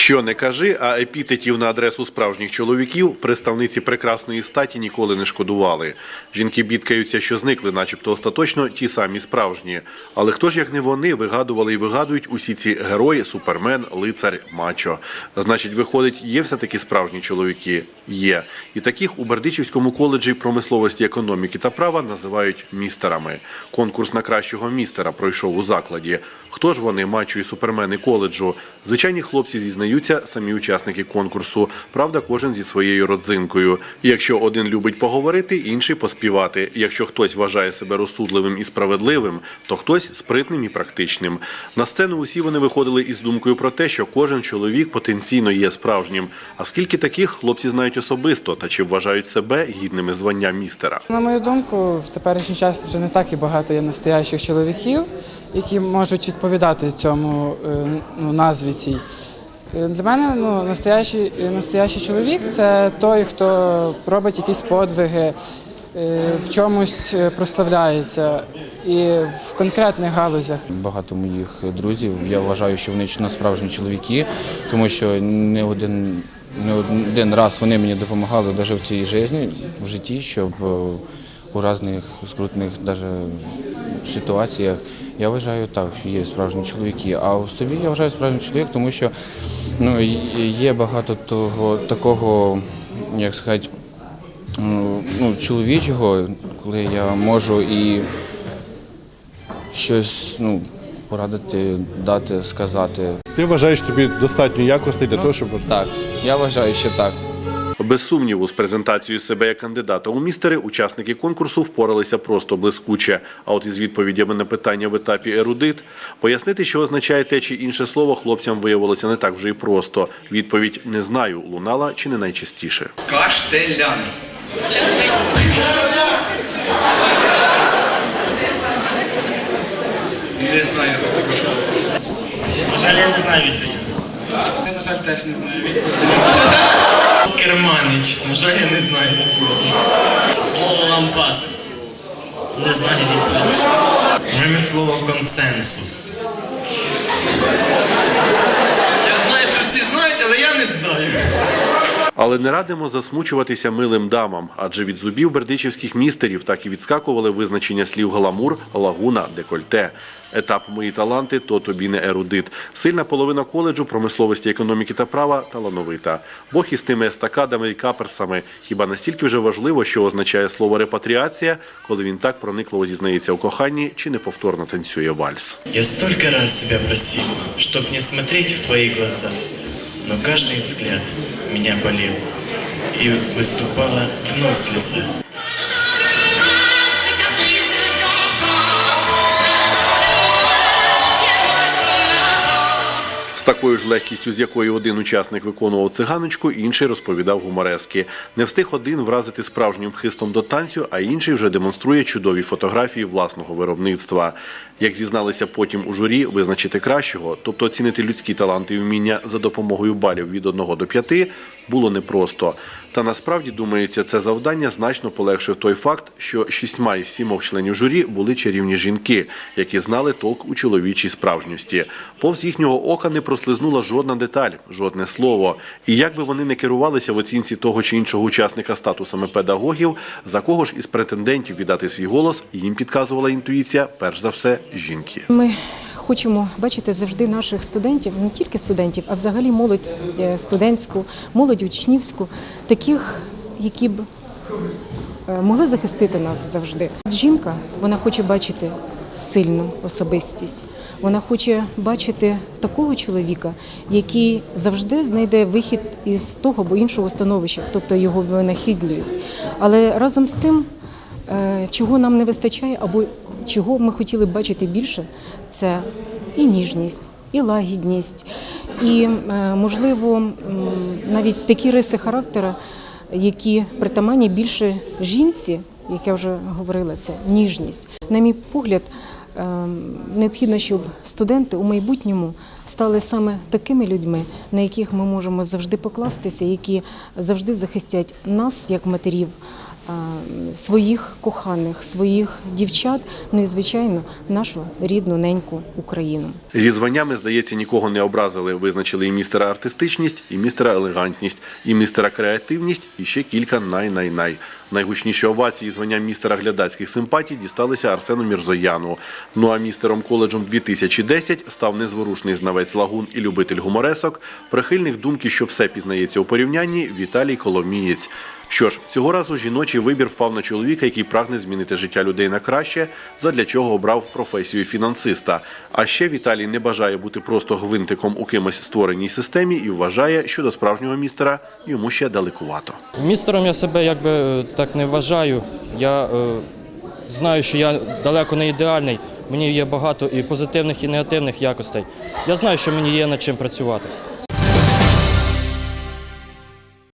Що не кажи, а епітетів на адресу справжніх чоловіків представниці прекрасної статі ніколи не шкодували. Жінки бідкаються, що зникли, начебто остаточно ті самі справжні. Але хто ж як не вони вигадували і вигадують усі ці герої, супермен, лицар, мачо. Значить, виходить, є все-таки справжні чоловіки? Є. І таких у Бердичівському коледжі промисловості, економіки та права називають містерами. Конкурс на кращого містера пройшов у закладі. Хто ж вони, мачо і супермени коледжу? Звичайні хлопці зізнаються, самі учасники конкурсу. Правда, кожен зі своєю родзинкою. Якщо один любить поговорити, інший поспівати. Якщо хтось вважає себе розсудливим і справедливим, то хтось спритним і практичним. На сцену усі вони виходили із думкою про те, що кожен чоловік потенційно є справжнім. А скільки таких хлопці знають особисто та чи вважають себе гідними звання містера? На мою думку, в теперішній час вже не так і багато є настоящих чоловіків, які можуть відповідати цьому е, ну, назві цій. Е, Для мене ну, настоящий, е, настоящий чоловік це той, хто робить якісь подвиги, е, в чомусь прославляється і в конкретних галузях. Багато моїх друзів. Я вважаю, що вони справжні чоловіки, тому що не один, не один раз вони мені допомагали навіть в цій житті, в житті, щоб у різних скрутних даже ситуаціях. Я вважаю так, що є справжні чоловіки. А в собі я вважаю справжній чоловік, тому що ну, є багато того такого, як сказати, ну, ну, чоловічого, коли я можу і щось ну, порадити, дати, сказати. Ти вважаєш тобі достатньо якостей для того, щоб Так, я вважаю, що так. Без сумніву, з презентацією себе як кандидата у містери учасники конкурсу впоралися просто блискуче. А от із відповідями на питання в етапі ерудит пояснити, що означає те чи інше слово, хлопцям виявилося не так вже й просто. Відповідь не знаю лунала чи не найчастіше. Каштелян. Не знаю. На жаль, я не знаю відповіді. На жаль, теж не знаю. Керманич. На жаль, я не знаю відповіді. Слово лампас. Не знаю відповіді. Мене слово консенсус. Але не радимо засмучуватися милим дамам, адже від зубів бердичівських містерів так і відскакували визначення слів гламур, лагуна, декольте. Етап мої таланти то тобі не ерудит. Сильна половина коледжу промисловості, економіки та права талановита. Бог із тими естакадами і каперсами. Хіба настільки вже важливо, що означає слово репатріація, коли він так проникливо зізнається у коханні чи неповторно танцює вальс. Я столько раз себя просил, чтоб не смотреть в твои глаза, но каждый взгляд меня болел, и выступала вновь слеза. Такою ж легкістю, з якою один учасник виконував циганочку, інший розповідав гуморески. Не встиг один вразити справжнім хистом до танцю, а інший вже демонструє чудові фотографії власного виробництва. Як зізналися потім у журі, визначити кращого, тобто оцінити людські таланти і вміння за допомогою балів від 1 до 5, було непросто. Та насправді, думається, це завдання значно полегшив той факт, що шістьма із сімох членів журі були чарівні жінки, які знали толк у чоловічій справжності. Повз їхнього ока не прослизнула жодна деталь, жодне слово. І як би вони не керувалися в оцінці того чи іншого учасника статусами педагогів, за кого ж із претендентів віддати свій голос, їм підказувала інтуїція, перш за все, жінки. Ми хочемо бачити завжди наших студентів, не тільки студентів, а взагалі молодь е, студентську, молодь учнівську, таких, які б е, могли захистити нас завжди. Жінка вона хоче бачити сильну особистість. Вона хоче бачити такого чоловіка, який завжди знайде вихід із того або іншого становища, тобто його винахідливість. Але разом з тим Е, Чого нам не вистачає, або чого ми хотіли б бачити більше, це і ніжність, і лагідність, і, е, можливо, навіть такі риси характера, які притаманні більше жінці, як я вже говорила, це ніжність. На мій погляд, е, необхідно, щоб студенти у майбутньому стали саме такими людьми, на яких ми можемо завжди покластися, які завжди захистять нас як матерів своїх коханих, своїх дівчат, ну і звичайно нашу рідну неньку Україну. Зі званнями, здається, нікого не образили. Визначили і містера артистичність, і містера елегантність, і містера креативність, і ще кілька най-най-най. Найгучніші овації звання містера глядацьких симпатій дісталися Арсену Мірзояну. Ну а містером коледжем 2010 став незворушний знавець лагун і любитель гуморесок, прихильник думки, що все пізнається у порівнянні Віталій Коломієць. Що ж, цього разу жіночий вибір впав на чоловіка, який прагне змінити життя людей на краще, задля чого обрав професію фінансиста. А ще Віталій не бажає бути просто гвинтиком у кимось створеній системі і вважає, що до справжнього містера йому ще далекувато. Містером я себе якби е, так не вважаю. Я е, знаю, що я далеко не ідеальний. Мені є багато і позитивних, і негативних якостей. Я знаю, що мені є над чим працювати.